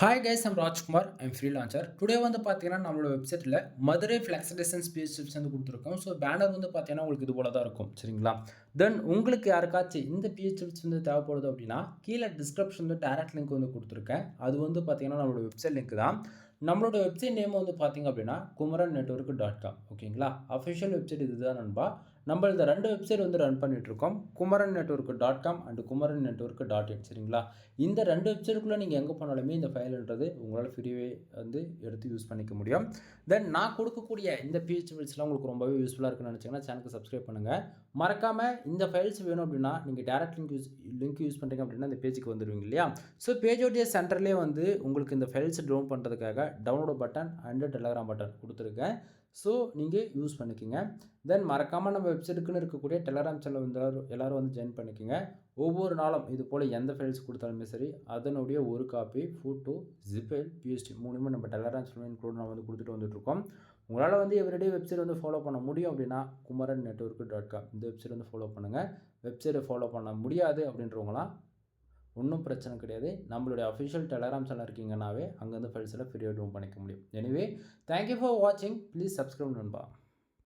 Hi guys I'm Rajkumar I'm freelancer today வந்து பார்த்தீங்கன்னா நம்மளோட வெப்சைட்டில் Madurai flex distance base tips வந்து கொடுத்துருக்கோம். ஸோ பேனர் வந்து பார்த்தீங்கன்னா உங்களுக்கு இது போல தான் இருக்கும். சரிங்களா? தென் உங்களுக்கு யாருக்காச்சும் இந்த பிஹெச் டிப்ஸ் வந்து தேவைப்படுது அப்படின்னா கீழே டிஸ்கிரிப்ஷன் வந்து டேரக்ட் லிங்க் வந்து கொடுத்துருக்கேன். அது வந்து பார்த்தீங்கன்னா நம்மளோட வெப்சைட் லிங்க் தான். நம்மளோட வெப்சைட் நேம் வந்து பார்த்தீங்க அப்படின்னா குமரன் நெட்ஒர்க் டாட் காம் ஓகேங்களா அஃபிஷியல் வெப்சைட் இதுதான் நண்பா. நம்ம இந்த ரெண்டு வெப்சைட் வந்து ரன் பண்ணிகிட்ருக்கோம் Kumaran network dot com and Kumaran network dot ed சரிங்களா? இந்த ரெண்டு வெப்சைட்டுக்குள்ளே நீங்கள் எங்கே போனாலுமே இந்த ஃபைல்ன்றது உங்களால் ஃப்ரீவே வந்து எடுத்து யூஸ் பண்ணிக்க முடியும். தென் நான் கொடுக்கக்கூடிய இந்த பிஹெச் ஃபைல்ஸ்லாம் உங்களுக்கு ரொம்பவே யூஸ்ஃபுல்லாக இருக்குன்னு நினச்சிங்கன்னா சேனலுக்கு சப்ஸ்கிரைப் பண்ணுங்கள் மறக்காமல் இந்த ஃபைல்ஸ் வேணும் அப்படின்னா நீங்கள் direct link use link use பண்ணுறீங்க அப்படின்னா இந்த பேஜுக்கு வந்துடுவீங்க இல்லையா? ஸோ பேஜோடைய சென்டர்லேயே வந்து உங்களுக்கு இந்த ஃபைல்ஸ் டவுன் பண்ணுறதுக்காக download button and Telegram button கொடுத்துருக்கேன். ஸோ நீங்கள் யூஸ் பண்ணிக்கோங்க. தென் மறக்காமல் நம்ம வெப்சைட்டுக்குன்னு இருக்கக்கூடிய டெலகிராம் சேனல் வந்து எல்லாரும் எல்லோரும் வந்து ஜாயின் பண்ணிக்கோங்க. ஒவ்வொரு நாளும் இது போல் எந்த ஃபைல்ஸ் கொடுத்தாலுமே சரி அதனுடைய ஒரு காப்பி ஃபோட்டோ ஜிப்பைல் பிஎஸ்டி மூணுமே நம்ம டெலகிராம் சேனல் இன்க்ளூட் நம்ம வந்து கொடுத்துட்டு வந்துட்டுருக்கோம். உங்களால் வந்து எவ்ரிடே வெப்சைட் வந்து ஃபாலோ பண்ண முடியும் அப்படின்னா குமரன் நெட்ஒர்க் டாட் காம் இந்த வெப்சைட் வந்து ஃபாலோ பண்ணுங்கள் வெப்சைட்டை ஃபாலோ பண்ண முடியாது அப்படின்றவங்களாம் ஒன்றும் பிரச்சனை கிடையாது. நம்மளுடைய அஃபிஷியல் டெலகிராம் சேனல் இருக்கீங்கன்னாவே அங்கேருந்து ஃபைல்ஸில் ஃப்ரீயாக டவுன் பண்ணிக்க முடியும். எனிவே தேங்க்யூ ஃபார் வாட்சிங் ப்ளீஸ் சப்ஸ்கிரைப் நண்பா.